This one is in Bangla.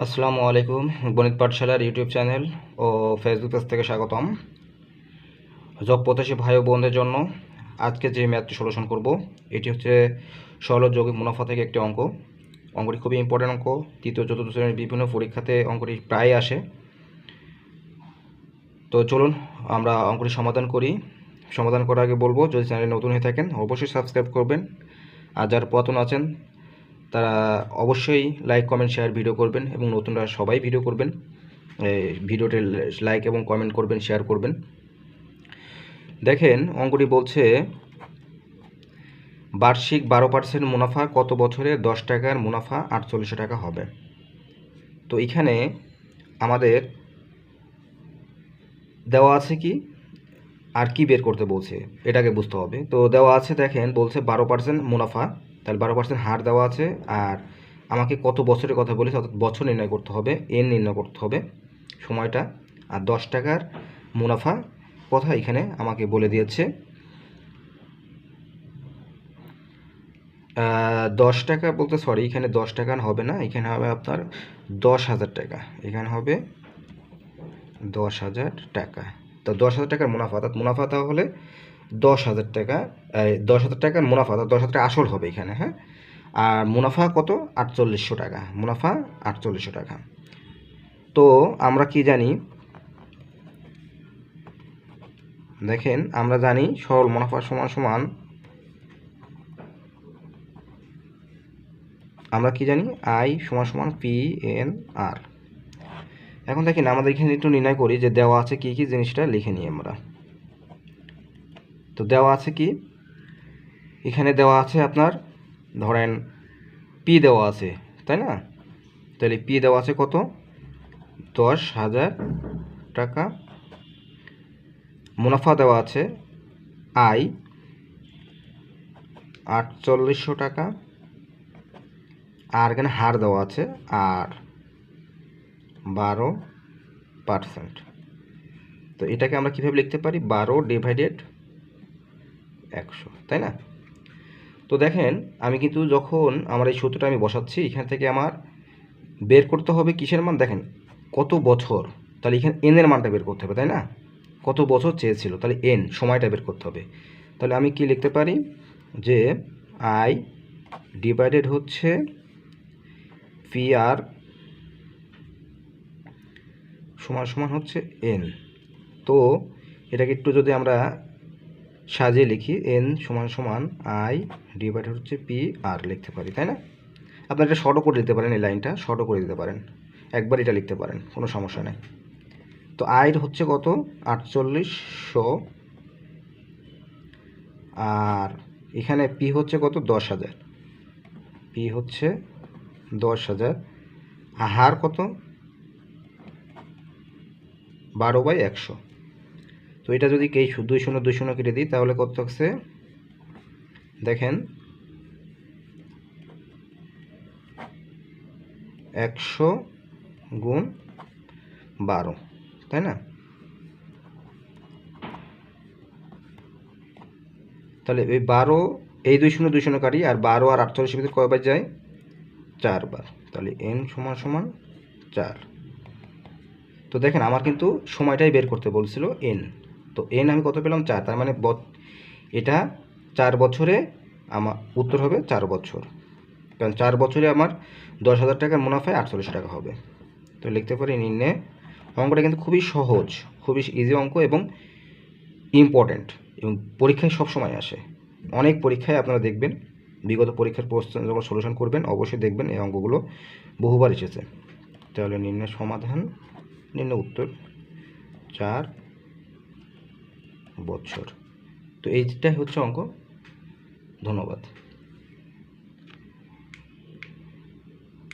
আসসালামু আলাইকুম, গণিত পাঠশালার ইউটিউব চ্যানেল ও ফেসবুক পেজ থেকে স্বাগতম। জব প্রত্যাশী ভাই ও বোনদের জন্য আজকে যে ম্যাথটি সলিউশন করব, এটি হচ্ছে সরল যৌগিক মুনাফা থেকে একটি অঙ্ক। অঙ্কটি খুবই ইম্পর্টেন্ট অঙ্ক, তৃতীয়, চতুর্থ শ্রেণির বিভিন্ন পরীক্ষাতে অঙ্কটি প্রায় আসে। তো চলুন আমরা অঙ্কটি সমাধান করি। সমাধান করার আগে বলব, যদি চ্যানেলে নতুন হয়ে থাকেন, অবশ্যই সাবস্ক্রাইব করবেন। আর যারা পুরাতন আছেন তারা অবশ্যই লাইক কমেন্ট শেয়ার ভিডিও করবেন এবং নতুনরা সবাই ভিডিও করবেন। এই ভিডিওতে লাইক এবং কমেন্ট করবেন শেয়ার করবেন। দেখেন, অঙ্কটি বলছে, বার্ষিক বারো পার্সেন্ট মুনাফা কত বছরে? দশ টাকার মুনাফা আটচল্লিশশো টাকা হবে। তো এখানে আমাদের দেওয়া আছে কি? আর কি বের করতে বলছে? এটাকে বুঝতে হবে। তো দেওয়া আছে, দেখেন, বলছে বারো পার্সেন্ট মুনাফা তাহলে বারো পার্সেন্ট হার দেওয়া আছে আর আমাকে কত বছরের কথা বলেছে অর্থাৎ বছর নির্ণয় করতে হবে, এন নির্ণয় করতে হবে সময়টা। আর দশ টাকার মুনাফা কথা এখানে আমাকে বলে দিয়েছে। দশ টাকা বলতে সরি এখানে দশ টাকা হবে না, এখানে হবে আপনার দশ হাজার টাকা। এখানে হবে দশ হাজার টাকা। তো দশ হাজার টাকার মুনাফা, অর্থাৎ মুনাফা তাহলে দশ হাজার টাকা দশ হাজার টাকার মুনাফা দশ হাজার টাকা আসল হবে এখানে হ্যাঁ? আর মুনাফা কত? আটচল্লিশশো টাকা। মুনাফা আটচল্লিশশো টাকা। তো আমরা কি জানি? দেখেন, আমরা জানি সরল মুনাফা সমান সমান, আমরা কি জানি? আই সমান সমান পি এন আর। এখন দেখেন, আমাদের এখানে একটু নির্ণয় করি যে দেওয়া আছে কি কি জিনিসটা লিখে নিই আমরা। তো দেওয়া আছে কি? এখানে দেওয়া আছে আপনার, ধরেন পি দেওয়া আছে, তাই না? তাহলে পি দেওয়া আছে কত? দশ হাজার টাকা। মুনাফা দেওয়া আছে আই আটচল্লিশশো টাকা। আর এখানে হার দেওয়া আছে আর বারো পার্সেন্ট। তো এটাকে আমরা কীভাবে লিখতে পারি? বারো ডিভাইডেড একশো, তাই না? তো দেখেন, আমি কিন্তু যখন আমার এই সূত্রটা আমি বসাচ্ছি, এখান থেকে আমার বের করতে হবে কিসের মান? দেখেন, কত বছর? তাহলে এখানে এনের মানটা বের করতে হবে, তাই না? কত বছর চেয়েছিল? তাহলে এন সময়টা বের করতে হবে। তাহলে আমি কি লিখতে পারি? যে আই ডিভাইডেড হচ্ছে পি আর সমান সমান হচ্ছে এন তো এটাকে একটু যদি আমরা সাজিয়ে লিখি এন সমান সমান আই ডিভাইড হচ্ছে পি আর লিখতে পারি, তাই না? আপনারা এটা শর্টও করে দিতে পারেন এই লাইনটা শর্টও করে দিতে পারেন। একবার এটা লিখতে পারেন, কোনো সমস্যা নেই। তো আয়ের হচ্ছে কত? আটচল্লিশশো। আর এখানে পি হচ্ছে কত? দশ হাজার। পি হচ্ছে দশ হাজার। হার কত? বারো বাই একশো। তো এটা যদি শু- দুই শূন্য দুই শূন্য কেটে দিই, তাহলে কত থাকছে? দেখেন। একশো গুণ বারো, তাই না? তাহলে এই বারো, এই দুই শূন্য দুই শূন্য কাটি, আর বারো আর আটচল্লিশের ভিতরে কয়বার যায়? চারবার। তাহলে এন সমান সমান চার। তো দেখেন, আমার কিন্তু সময়টাই বের করতে বলছিল এন তো এন আমি কত পেলাম? চার। তার মানে এটা চার বছরে আমার উত্তর হবে চার বছর। কারণ চার বছরে আমার দশ হাজার টাকার মুনাফায় আটচল্লিশ টাকা হবে। তো লিখতে পারি নিম্নে। অঙ্কটা কিন্তু খুবই সহজ, খুবই ইজি অঙ্ক এবং ইম্পর্ট্যান্ট এবং পরীক্ষায় সব সময় আসে। অনেক পরীক্ষায় আপনারা দেখবেন, বিগত পরীক্ষার প্রশ্ন যখন সলিউশন করবেন, অবশ্যই দেখবেন এই অঙ্কগুলো বহুবার এসেছে। তাহলে নিম্ন সমাধান নিম্ন উত্তর, চার বছর তো এইটাই হচ্ছে অঙ্ক। ধন্যবাদ।